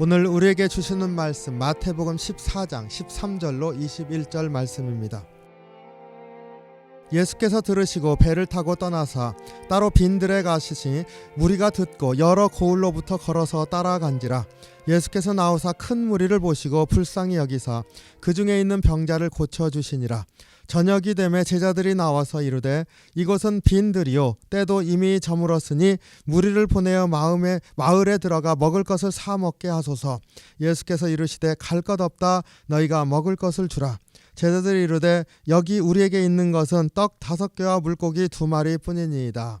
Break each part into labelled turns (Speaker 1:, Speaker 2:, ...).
Speaker 1: 오늘 우리에게 주시는 말씀 마태복음 14장 13절로 21절 말씀입니다. 예수께서 들으시고 배를 타고 떠나사 따로 빈들에 가시니 무리가 듣고 여러 고을로부터 걸어서 따라간지라 예수께서 나오사 큰 무리를 보시고 불쌍히 여기사 그 중에 있는 병자를 고쳐 주시니라 저녁이 되매 제자들이 나와서 이르되 이곳은 빈들이요. 때도 이미 저물었으니 무리를 보내어 마음에 마을에 들어가 먹을 것을 사 먹게 하소서. 예수께서 이르시되 갈 것 없다. 너희가 먹을 것을 주라. 제자들이 이르되 여기 우리에게 있는 것은 떡 다섯 개와 물고기 두 마리 뿐이니이다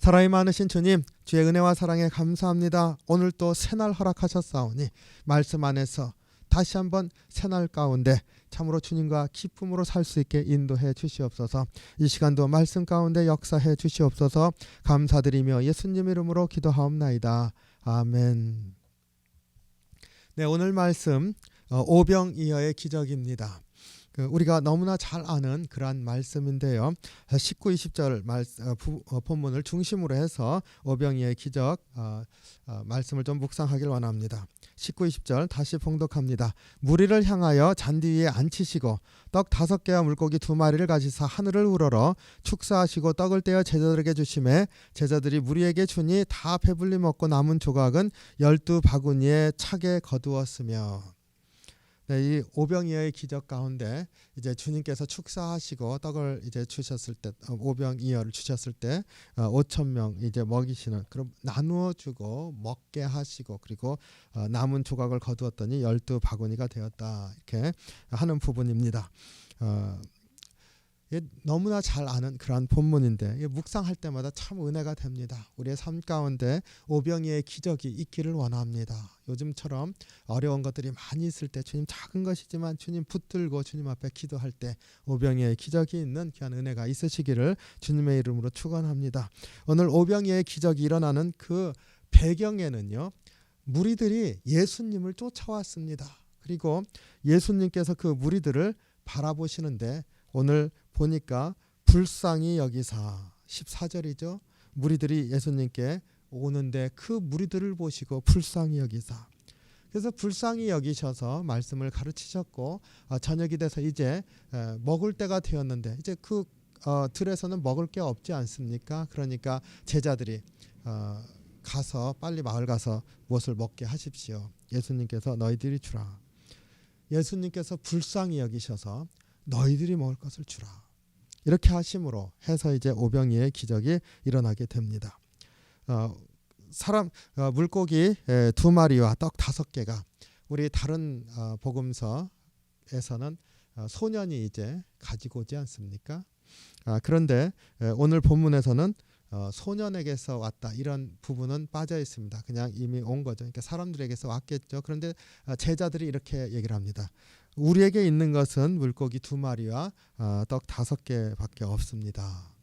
Speaker 1: 사랑이 많으신 주님 주의 은혜와 사랑에 감사합니다. 오늘 또 새날 허락하셨사오니 말씀 안에서 다시 한번 새날 가운데 참으로 주님과 기쁨으로 살 수 있게 인도해 주시옵소서. 이 시간도 말씀 가운데 역사해 주시옵소서. 감사드리며 예수님 이름으로 기도하옵나이다. 아멘. 네, 오늘 말씀 어, 오병이어의 기적입니다. 그 우리가 너무나 잘 아는 그러한 말씀인데요. 19, 20절 말, 어, 부, 어, 본문을 중심으로 해서 오병이의 기적 어, 어, 말씀을 좀 묵상하길 원합니다. 19, 20절 다시 봉독합니다. 무리를 향하여 잔디 위에 앉히시고 떡 다섯 개와 물고기 두 마리를 가지사 하늘을 우러러 축사하시고 떡을 떼어 제자들에게 주심에 제자들이 무리에게 주니 다 배불리 먹고 남은 조각은 열두 바구니에 차게 거두었으며 네, 이 오병이어의 기적 가운데 이제 주님께서 축사하시고 떡을 이제 주셨을 때 어, 오병이어를 주셨을 때 어, 5천 명 이제 먹이시는 그럼 나누어 주고 먹게 하시고 그리고 어, 남은 조각을 거두었더니 열두 바구니가 되었다 이렇게 하는 부분입니다. 어, 너무나 잘 아는 그러한 본문인데 묵상할 때마다 참 은혜가 됩니다. 우리의 삶 가운데 오병이의 기적이 있기를 원합니다. 요즘처럼 어려운 것들이 많이 있을 때 주님 작은 것이지만 주님 붙들고 주님 앞에 기도할 때 오병이의 기적이 있는 귀한 은혜가 있으시기를 주님의 이름으로 축원합니다. 오늘 오병이의 기적이 일어나는 그 배경에는요. 무리들이 예수님을 쫓아왔습니다. 그리고 예수님께서 그 무리들을 바라보시는데 오늘 보니까 불쌍히 여기사 14절이죠. 무리들이 예수님께 오는데 그 무리들을 보시고 불쌍히 여기사 그래서 불쌍히 여기셔서 말씀을 가르치셨고 어, 저녁이 돼서 이제 에, 먹을 때가 되었는데 이제 그 어, 들에서는 먹을 게 없지 않습니까? 그러니까 제자들이 어, 가서 빨리 마을 가서 무엇을 먹게 하십시오. 예수님께서 너희들이 주라. 예수님께서 불쌍히 여기셔서 너희들이 먹을 것을 주라. 이렇게 하심으로 해서 이제 오병이의 기적이 일어나게 됩니다. 어, 사람 어, 물고기 에, 두 마리와 떡 다섯 개가 우리 다른 어, 복음서에서는 어, 소년이 이제 가지고 오지 않습니까? 아, 그런데 에, 오늘 본문에서는 어, 소년에게서 왔다 이런 부분은 빠져 있습니다. 그냥 이미 온 거죠. 그러니까 사람들에게서 왔겠죠. 그런데 어, 제자들이 이렇게 얘기를 합니다. 우리에게 있는 것은 물고기 두 마리와 어, 떡 다섯 개밖에 없습니다.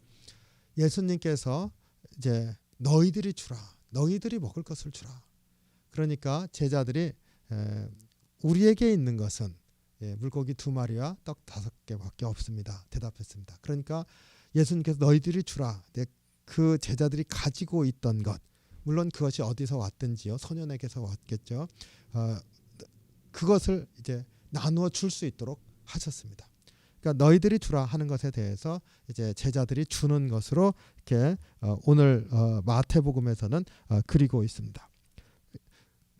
Speaker 1: 예수님께서 이제 너희들이 주라, 너희들이 먹을 것을 주라. 그러니까 제자들이 에, 우리에게 있는 것은 예, 물고기 두 마리와 떡 다섯 개밖에 없습니다. 대답했습니다. 그러니까 예수님께서 너희들이 주라. 네, 그 제자들이 가지고 있던 것, 물론 그것이 어디서 왔든지요, 소년에게서 왔겠죠. 어, 그것을 이제 나누어 줄 수 있도록 하셨습니다. 그러니까 너희들이 주라 하는 것에 대해서 이제 제자들이 주는 것으로 이렇게 어, 오늘 어, 마태복음에서는 어, 그리고 있습니다.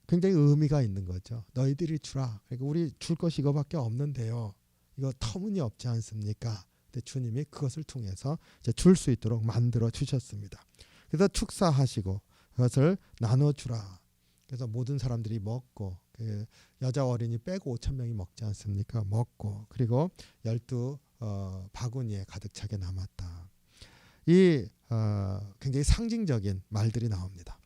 Speaker 1: 굉장히 의미가 있는 거죠. 너희들이 주라. 그러니까 우리 줄 것이 이거밖에 없는데요. 이거 터무니없지 않습니까? 근데 주님이 그것을 통해서 줄 수 있도록 만들어 주셨습니다. 그래서 축사하시고 그것을 나눠 주라. 그래서 모든 사람들이 먹고 그 여자 어린이 빼고 5천 명이 먹지 않습니까? 먹고 그리고 열두 어, 바구니에 가득 차게 남았다. 이 어, 굉장히 상징적인 말들이 나옵니다.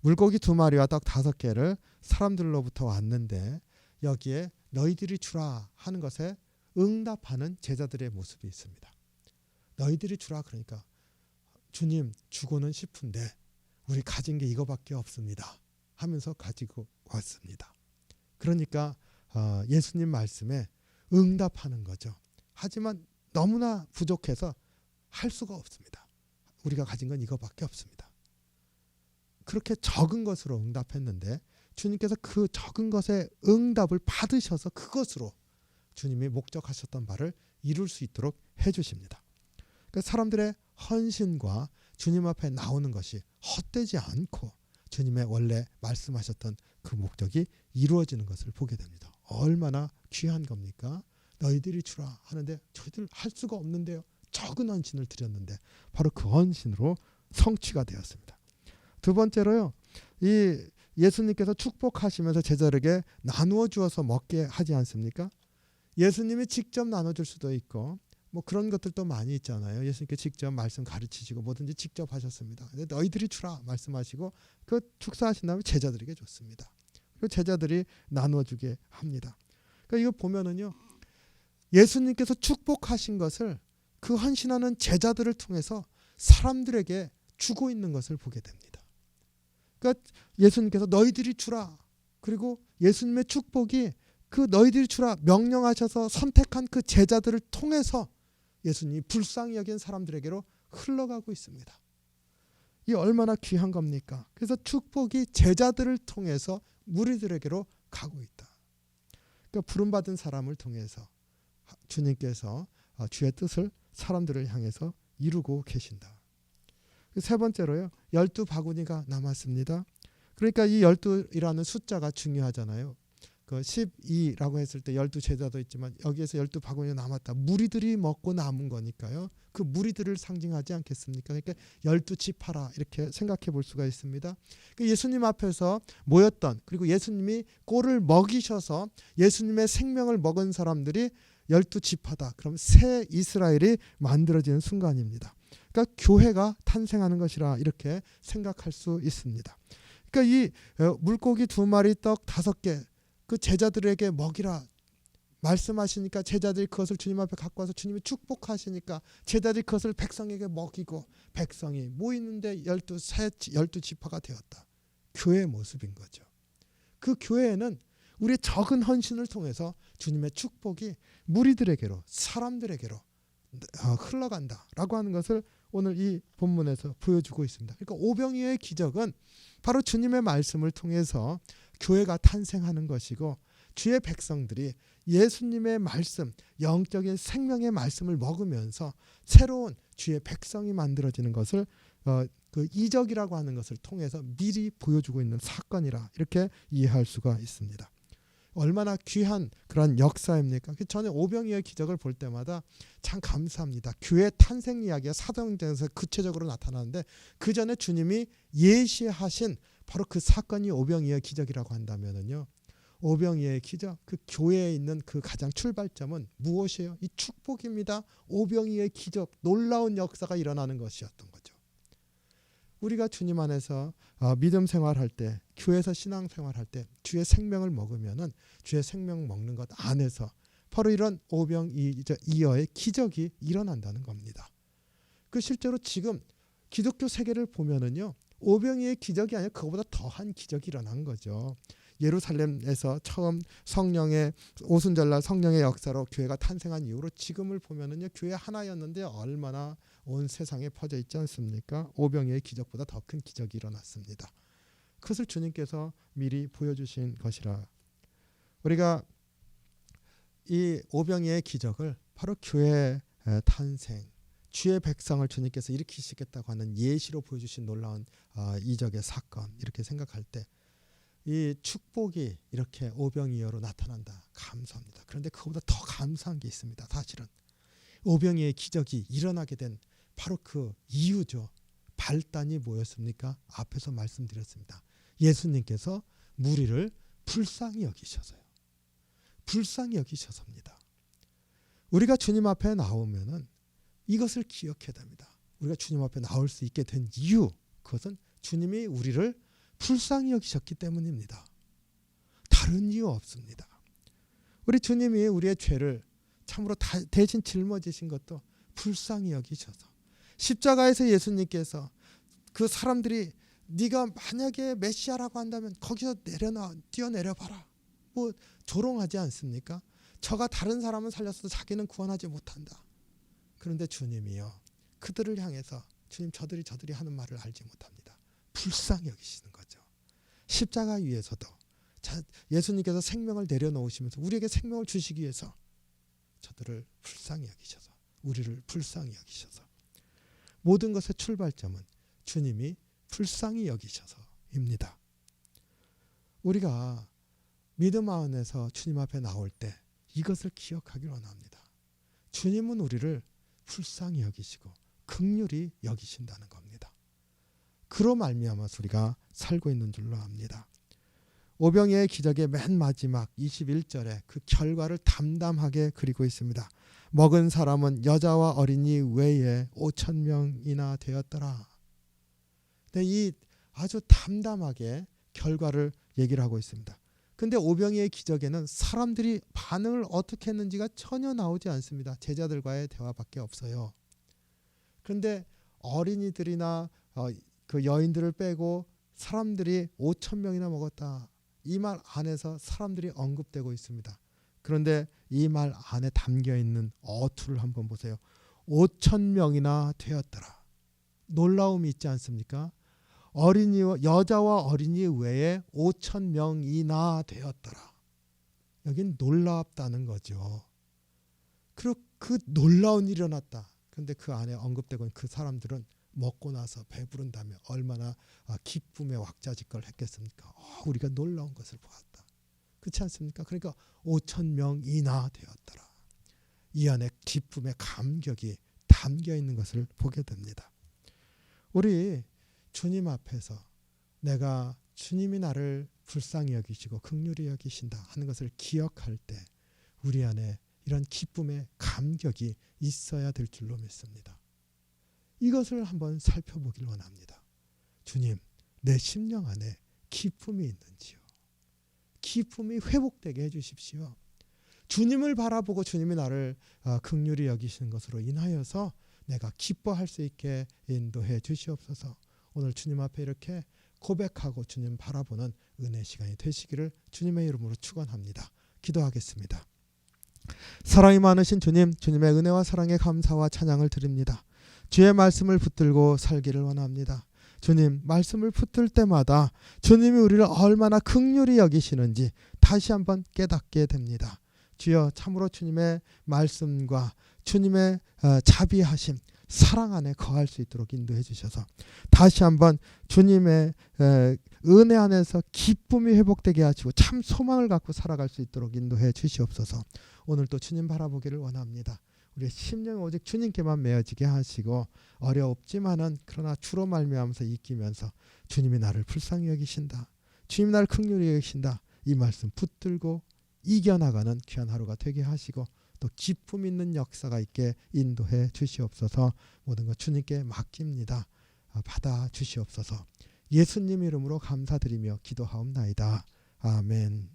Speaker 1: 물고기 두 마리와 떡 다섯 개를 사람들로부터 왔는데 여기에 너희들이 주라 하는 것에 응답하는 제자들의 모습이 있습니다. 너희들이 주라 그러니까 주님 주고는 싶은데 우리 가진 게 이거밖에 없습니다. 하면서 가지고 왔습니다. 그러니까 어, 예수님 말씀에 응답하는 거죠. 하지만 너무나 부족해서 할 수가 없습니다. 우리가 가진 건 이거밖에 없습니다. 그렇게 적은 것으로 응답했는데 주님께서 그 적은 것에 응답을 받으셔서 그것으로 주님이 목적하셨던 바를 이룰 수 있도록 해주십니다. 그러니까 사람들의 헌신과 주님 앞에 나오는 것이 헛되지 않고 주님의 원래 말씀하셨던 그 목적이 이루어지는 것을 보게 됩니다. 얼마나 귀한 겁니까? 너희들이 주라 하는데 저희들 할 수가 없는데요. 적은 헌신을 드렸는데 바로 그 헌신으로 성취가 되었습니다. 두 번째로요. 이 예수님께서 축복하시면서 제자에게 나누어 주어서 먹게 하지 않습니까? 예수님이 직접 나눠 줄 수도 있고 뭐 그런 것들도 많이 있잖아요. 예수님께 직접 말씀 가르치시고 뭐든지 직접 하셨습니다. 너희들이 주라 말씀하시고 그 축사하신 다음에 제자들에게 줬습니다. 그 제자들이 나누어 주게 합니다. 그러니까 이거 보면은요. 예수님께서 축복하신 것을 그 헌신하는 제자들을 통해서 사람들에게 주고 있는 것을 보게 됩니다. 그러니까 예수님께서 너희들이 주라. 그리고 예수님의 축복이 그 너희들이 주라 명령하셔서 선택한 그 제자들을 통해서 예수님이 불쌍히 여긴 사람들에게로 흘러가고 있습니다. 이 얼마나 귀한 겁니까? 그래서 축복이 제자들을 통해서 무리들에게로 가고 있다. 그러니까 부름 받은 사람을 통해서 주님께서 어, 주의 뜻을 사람들을 향해서 이루고 계신다. 세 번째로요. 열두 바구니가 남았습니다. 그러니까 이 열두이라는 숫자가 중요하잖아요. 그 12라고 했을 때 열두 제자도 있지만 여기에서 열두 바구니가 남았다. 무리들이 먹고 남은 거니까요. 그 무리들을 상징하지 않겠습니까? 그러니까 열두 지파라 이렇게 생각해 볼 수가 있습니다. 그 예수님 앞에서 모였던 그리고 예수님이 꼴을 먹이셔서 예수님의 생명을 먹은 사람들이 열두 지파다. 그럼 새 이스라엘이 만들어지는 순간입니다. 그러니까 교회가 탄생하는 것이라 이렇게 생각할 수 있습니다. 그러니까 이 어, 물고기 두 마리 떡 다섯 개 그 제자들에게 먹이라 말씀하시니까 제자들이 그것을 주님 앞에 갖고 와서 주님이 축복하시니까 제자들이 그것을 백성에게 먹이고 백성이 모이는데 열두 새 열두 지파가 되었다. 교회의 모습인 거죠. 그 교회에는 우리의 적은 헌신을 통해서 주님의 축복이 무리들에게로 사람들에게로 어, 흘러간다라고 하는 것을 오늘 이 본문에서 보여주고 있습니다. 그러니까 오병이의 기적은 바로 주님의 말씀을 통해서 교회가 탄생하는 것이고 주의 백성들이 예수님의 말씀, 영적인 생명의 말씀을 먹으면서 새로운 주의 백성이 만들어지는 것을 어, 그 이적이라고 하는 것을 통해서 미리 보여주고 있는 사건이라 이렇게 이해할 수가 있습니다. 얼마나 귀한 그런 역사입니까? 그 전에 오병이의 기적을 볼 때마다 참 감사합니다. 교회 탄생 이야기가 사도행전에서 구체적으로 나타나는데 그 전에 주님이 예시하신 바로 그 사건이 오병이의 기적이라고 한다면은요. 오병이의 기적, 그 교회에 있는 그 가장 출발점은 무엇이에요? 이 축복입니다. 오병이의 기적, 놀라운 역사가 일어나는 것이었던 거죠. 우리가 주님 안에서 어, 믿음 생활할 때, 교회에서 신앙 생활할 때 주의 생명을 먹으면은 주의 생명 먹는 것 안에서 바로 이런 오병이어의 기적이 일어난다는 겁니다. 그 실제로 지금 기독교 세계를 보면은요. 오병이의 기적이 아니라 그거보다 더한 기적이 일어난 거죠. 예루살렘에서 처음 성령의 오순절날 성령의 역사로 교회가 탄생한 이후로 지금을 보면은요 교회 하나였는데 얼마나 온 세상에 퍼져 있지 않습니까? 오병이의 기적보다 더 큰 기적이 일어났습니다. 그것을 주님께서 미리 보여주신 것이라 우리가 이 오병이의 기적을 바로 교회 탄생 주의 백성을 주님께서 일으키시겠다고 하는 예시로 보여주신 놀라운 어, 이적의 사건 이렇게 생각할 때 이 축복이 이렇게 오병이어로 나타난다 감사합니다. 그런데 그보다 더 감사한 게 있습니다. 사실은 오병이의 기적이 일어나게 된 바로 그 이유죠. 발단이 뭐였습니까? 앞에서 말씀드렸습니다. 예수님께서 무리를 불쌍히 여기셔서요. 불쌍히 여기셔서입니다. 우리가 주님 앞에 나오면은 이것을 기억해야 됩니다. 우리가 주님 앞에 나올 수 있게 된 이유 그것은 주님이 우리를 불쌍히 여기셨기 때문입니다. 다른 이유 없습니다. 우리 주님이 우리의 죄를 참으로 다, 대신 짊어지신 것도 불쌍히 여기셔서 십자가에서 예수님께서 그 사람들이 네가 만약에 메시아라고 한다면 거기서 내려놔 뛰어내려 봐라. 뭐 조롱하지 않습니까? 저가 다른 사람은 살렸어도 자기는 구원하지 못한다. 그런데 주님이요 그들을 향해서 주님 저들이 저들이 하는 말을 알지 못합니다. 불쌍히 여기시는 거죠. 십자가 위에서도 자, 예수님께서 생명을 내려놓으시면서 우리에게 생명을 주시기 위해서 저들을 불쌍히 여기셔서 우리를 불쌍히 여기셔서 모든 것의 출발점은 주님이 불쌍히 여기셔서입니다. 우리가 믿음 안에서 주님 앞에 나올 때 이것을 기억하기를 원합니다. 주님은 우리를 불쌍히 여기시고 극률이 여기신다는 겁니다. 그로 말미암아서 우리가 살고 있는 줄로 압니다. 오병이의 기적의 맨 마지막 21절에 그 결과를 담담하게 그리고 있습니다. 먹은 사람은 여자와 어린이 외에 5천 명이나 되었더라. 근데 이 아주 담담하게 결과를 얘기를 하고 있습니다. 근데 오병이의 기적에는 사람들이 반응을 어떻게 했는지가 전혀 나오지 않습니다. 제자들과의 대화밖에 없어요. 그런데 어린이들이나 어, 그 여인들을 빼고 사람들이 5천 명이나 먹었다. 이 말 안에서 사람들이 언급되고 있습니다. 그런데 이 말 안에 담겨 있는 어투를 한번 보세요. 5천 명이나 되었더라. 놀라움이 있지 않습니까? 어린이 여자와 어린이 외에 5천 명이나 되었더라. 여긴 놀랍다는 거죠. 그리고 그 놀라운 일이 일어났다. 근데 그 안에 언급되고 있는 그 사람들은 먹고 나서 배부른다며 얼마나 아, 기쁨의 왁자지껄 했겠습니까? 어, 우리가 놀라운 것을 보았다. 그렇지 않습니까? 그러니까 5천 명이나 되었더라. 이 안에 기쁨의 감격이 담겨 있는 것을 보게 됩니다. 우리 주님 앞에서 내가 주님이 나를 불쌍히 여기시고 극률히 여기신다 하는 것을 기억할 때 우리 안에 이런 기쁨의 감격이 있어야 될 줄로 믿습니다. 이것을 한번 살펴보길 원합니다. 주님, 내 심령 안에 기쁨이 있는지요? 기쁨이 회복되게 해주십시오. 주님을 바라보고 주님이 나를 어, 극률히 여기시는 것으로 인하여서 내가 기뻐할 수 있게 인도해 주시옵소서. 오늘 주님 앞에 이렇게 고백하고 주님 바라보는 은혜 시간이 되시기를 주님의 이름으로 축원합니다. 기도하겠습니다. 사랑이 많으신 주님, 주님의 은혜와 사랑에 감사와 찬양을 드립니다. 주의 말씀을 붙들고 살기를 원합니다. 주님, 말씀을 붙들 때마다 주님이 우리를 얼마나 극률히 여기시는지 다시 한번 깨닫게 됩니다. 주여 참으로 주님의 말씀과 주님의 어, 자비하심, 사랑 안에 거할 수 있도록 인도해 주셔서 다시 한번 주님의 에, 은혜 안에서 기쁨이 회복되게 하시고 참 소망을 갖고 살아갈 수 있도록 인도해 주시옵소서. 오늘 또 주님 바라보기를 원합니다. 우리의 심령이 오직 주님께만 메어지게 하시고 어려웠지만은 그러나 주로 말미암아서 이기면서 주님이 나를 불쌍히 여기신다. 주님이 나를 긍휼히 여기신다. 이 말씀 붙들고 이겨나가는 귀한 하루가 되게 하시고 또 기쁨 있는 역사가 있게 인도해 주시옵소서 모든 것 주님께 맡깁니다. 아, 받아 주시옵소서 예수님 이름으로 감사드리며 기도하옵나이다. 아멘.